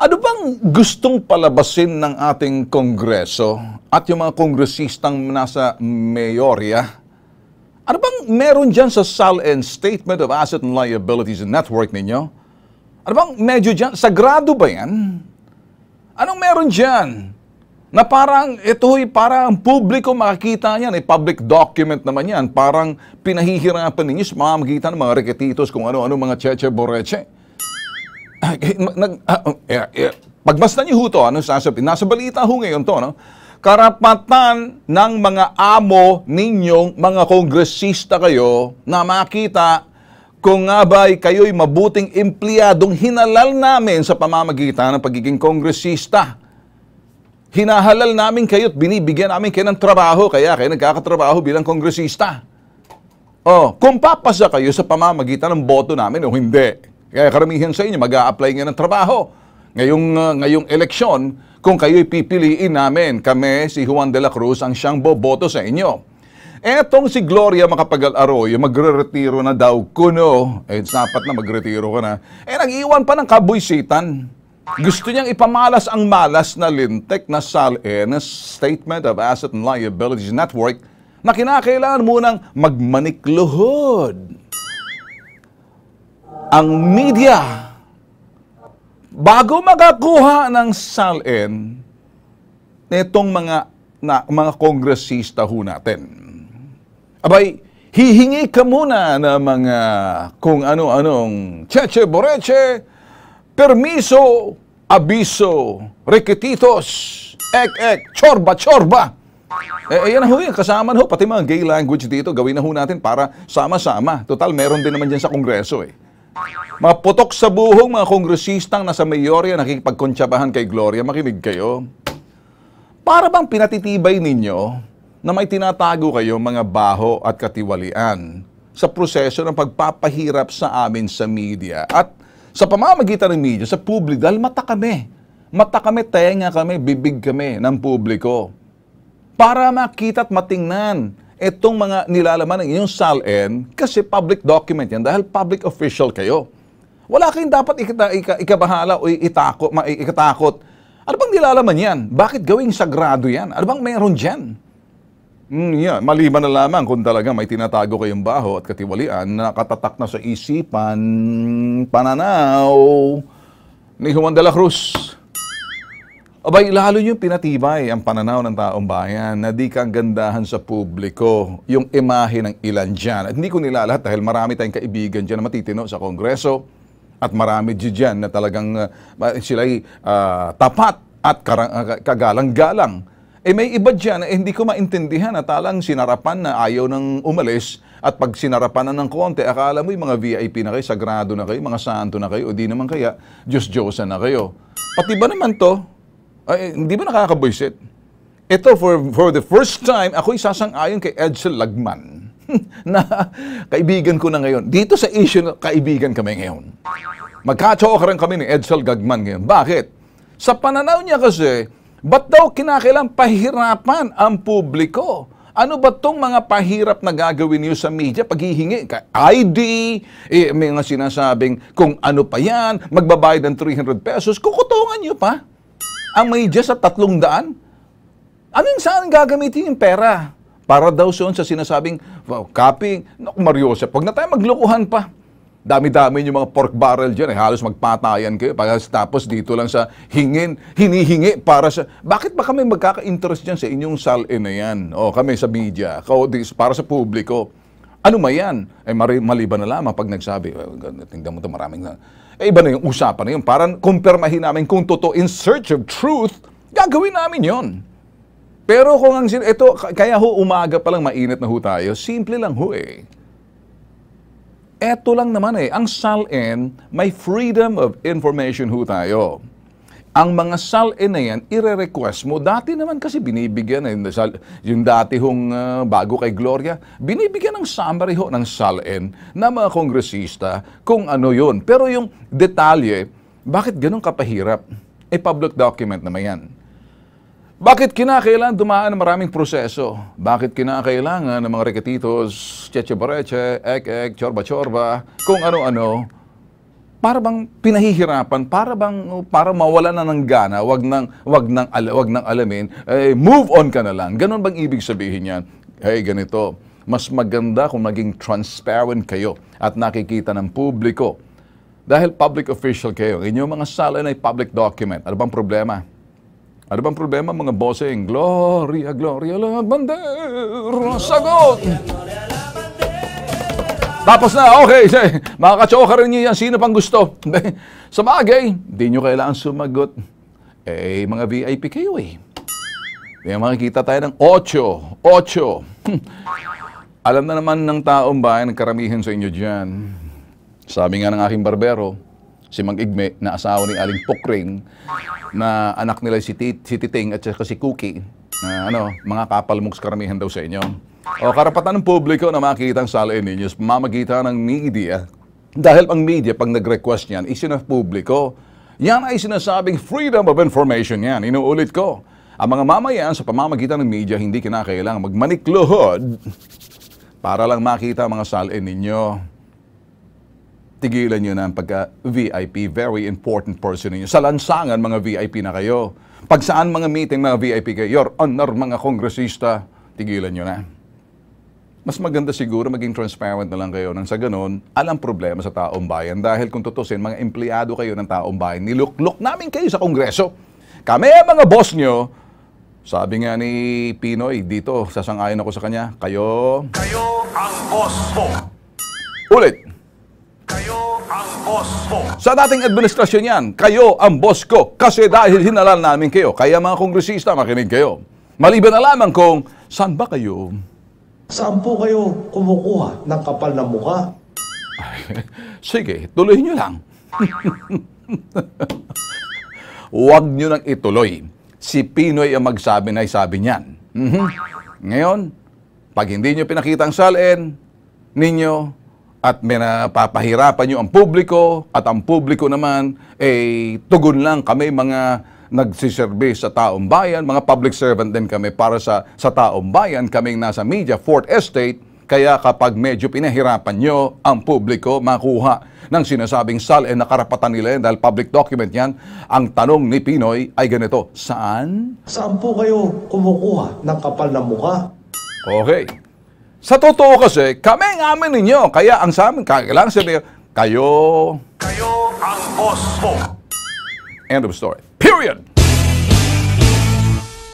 Ano bang gustong palabasin ng ating kongreso at yung mga kongresistang nasa mayorya? Ano bang meron dyan sa SALN Statement of Asset and Liabilities and Network ninyo? Ano bang medyo dyan? Sagrado ba yan? Anong meron dyan? Na parang, ito'y parang publiko makakita niyan, eh, public document naman yan. Parang pinahihirapan ninyo sa mamamagitan ng mga reketitos kung ano-ano mga cheche boreche. Nag, ah, oh, eh, eh, pagbasta niyo ho to, ano sasabihin? Nasa balita ho ngayon to, no? Karapatan ng mga amo ninyong mga kongresista kayo na makita kung nga ba'y kayo'y mabuting empleyadong hinalal namin sa pamamagitan ng pagiging kongresista. Hinahalal namin kayo at binibigyan namin kayo ng trabaho, kaya kayo nagkakatrabaho bilang kongresista. Oh, kung papasa kayo sa pamamagitan ng boto namin o hindi. Kaya karamihan sa inyo mag apply nga ng trabaho. Ngayong, uh, ngayong eleksyon, kung kayo'y pipiliin namin, kami, si Juan de la Cruz, ang siyang boboto sa inyo. Etong si Gloria Macapagal Arroyo, magre-retiro na daw kuno. Eh, dapat na magretiro ka na. Eh, nag-iwan pa ng kabuisitan. Gusto niyang ipamalas ang malas na lintek na SALE na Statement of Asset and Liabilities Network na kinakailangan munang magmanikluhod ang media, bago makakuha ng SALN, netong mga na, mga kongresista ho natin. Abay, hihingi ka muna ng mga kung ano-anong cheche boreche, permiso, abiso, reketitos, ek-ek, chorba-chorba. Eh, ayan ho yan, kasama ho, pati mga gay language dito, gawin na ho natin para sama-sama. Total, meron din naman dyan sa kongreso eh. Mga putok sa buhong mga kongresistang nasa mayorya nakikipagkontsabahan kay Gloria, makinig kayo. Para bang pinatitibay ninyo na may tinatago kayo mga baho at katiwalian sa proseso ng pagpapahirap sa amin sa media at sa pamamagitan ng media, sa publiko, dahil mata kami. Mata kami, tenga kami, bibig kami ng publiko. Para makita at matingnan itong mga nilalaman ng inyong SALN kasi public document yan dahil public official kayo. Wala kayong dapat ikita, ika, ikabahala o itakot, ma, ikatakot. Ano bang nilalaman yan? Bakit gawing sagrado yan? Ano bang meron dyan? Mm, yeah. Maliban na lamang kung talaga may tinatago kayong baho at katiwalian na nakatatak na sa isipan, pananaw ni Juan de la Cruz. Abay, lalo yung pinatibay ang pananaw ng taong bayan na di kang gandahan sa publiko, yung imahe ng ilan dyan. At hindi ko nilalahat dahil marami tayong kaibigan dyan na matitino sa Kongreso at marami dyan na talagang uh, sila'y uh, tapat at uh, kagalang-galang. Eh may iba dyan na eh, hindi ko maintindihan na talang sinarapan na ayaw ng umalis at pag sinarapan na ng konti, akala mo yung mga VIP na kayo, sagrado na kayo, mga santo na kayo, o di naman kaya, Diyos-Diyosan na kayo. Pati ba naman to, ay, hindi ba nakakabwisit? Ito, for, for the first time, ako'y sasang-ayon kay Edsel Lagman na kaibigan ko na ngayon. Dito sa issue na kaibigan kami ngayon. Magka-chokeran kami ni Edsel Gagman ngayon. Bakit? Sa pananaw niya kasi, ba't daw kinakailang pahirapan ang publiko? Ano ba tong mga pahirap na gagawin niyo sa media? Paghihingi, ID, eh, may mga sinasabing kung ano pa yan, magbabayad ng 300 pesos, kukutungan niyo pa ang media sa tatlong daan? Anong saan gagamitin yung pera? Para daw siyon sa sinasabing well, copy. Naku, Mario Joseph, huwag na tayo maglokohan pa. Dami-dami yung mga pork barrel dyan. Eh. Halos magpatayan kayo. Tapos dito lang sa hingin, hinihingi para sa... Bakit ba kami magkaka-interest dyan sa inyong salin na yan? O kami sa media, para sa publiko. Ano ma yan? Eh, maliban na lamang pag nagsabi, well, tingnan mo ito, maraming na. Eh, iba na yung usapan na yun. Parang kumpirmahin namin kung totoo in search of truth, gagawin namin yon. Pero kung ang ito, kaya ho umaga pa lang mainit na ho tayo, simple lang ho eh. Eto lang naman eh, ang SALN, may freedom of information ho tayo ang mga SALN na yan, ire-request mo. Dati naman kasi binibigyan, eh, yung dati hong uh, bago kay Gloria, binibigyan ng summary ho ng SALN na mga kongresista kung ano yun. Pero yung detalye, bakit ganun kapahirap? Eh, public document naman yan. Bakit kinakailangan dumaan ng maraming proseso? Bakit kinakailangan ng mga reketitos, cheche boreche, ek-ek, chorba-chorba, kung ano-ano? Para bang pinahihirapan, para bang para mawala na ng gana, wag nang wag nang wag nang alamin, eh, move on ka na lang. Ganon bang ibig sabihin niyan? Hey, ganito. Mas maganda kung maging transparent kayo at nakikita ng publiko. Dahil public official kayo, inyong mga salin ay public document. Ano bang problema? Ano bang problema mga bossing? Gloria, Gloria, la bandera, sagot! Tapos na, okay, makakachoka rin niyo yan. Sino pang gusto? Sa bagay, hindi nyo kailangan sumagot. Eh, mga VIP kayo eh. May makikita tayo ng 8, 8. Alam na naman ng taong bayan, karamihan sa inyo dyan. Sabi nga ng aking barbero, si Mang Igme, na asawa ni Aling Pukring, na anak nila si, Tit, si Titing at si Cookie, na ano, mga kapalmuks karamihan daw sa inyo. O karapatan ng publiko na makita ang salain ninyo sa pamamagitan ng media. Dahil ang media, pag nag-request niyan, isin ng publiko. Yan ay sinasabing freedom of information yan. Inuulit ko. Ang mga mamayan sa pamamagitan ng media, hindi kinakailangan magmanikluhod para lang makita ang mga salain ninyo. Tigilan nyo na ang pagka-VIP, very important person ninyo. Sa lansangan, mga VIP na kayo. Pag saan mga meeting, mga VIP kayo, your honor, mga kongresista, tigilan nyo na. Mas maganda siguro maging transparent na lang kayo nang sa ganun, alam problema sa taong bayan. Dahil kung tutusin, mga empleyado kayo ng taong bayan, niluklok namin kayo sa kongreso. Kami mga boss nyo, sabi nga ni Pinoy dito, sasangayon ako sa kanya, kayo, Kayo ang boss mo. ulit, Kayo ang boss mo. Sa dating administrasyon yan, kayo ang boss ko kasi dahil hinalal namin kayo. Kaya mga kongresista, makinig kayo. Maliban na lamang kung, saan ba kayo? Saan po kayo kumukuha ng kapal na mukha? Sige, tuloy nyo lang. Huwag nyo nang ituloy. Si Pinoy ang magsabi na sabi niyan. Mhm. Ngayon, pag hindi nyo pinakita ang salin ninyo at may napapahirapan nyo ang publiko at ang publiko naman, eh, tugon lang kami mga nagsiservice sa taong bayan, mga public servant din kami para sa, sa taong bayan, kaming nasa media, Fourth Estate, kaya kapag medyo pinahirapan nyo ang publiko makuha ng sinasabing salin na karapatan nila yan dahil public document yan, ang tanong ni Pinoy ay ganito, saan? Saan po kayo kumukuha ng kapal na mukha? Okay. Sa totoo kasi, kami ang amin ninyo. Kaya ang sa amin, kailangan sabihin, kayo, Kayo ang boss mo. End of story. Period.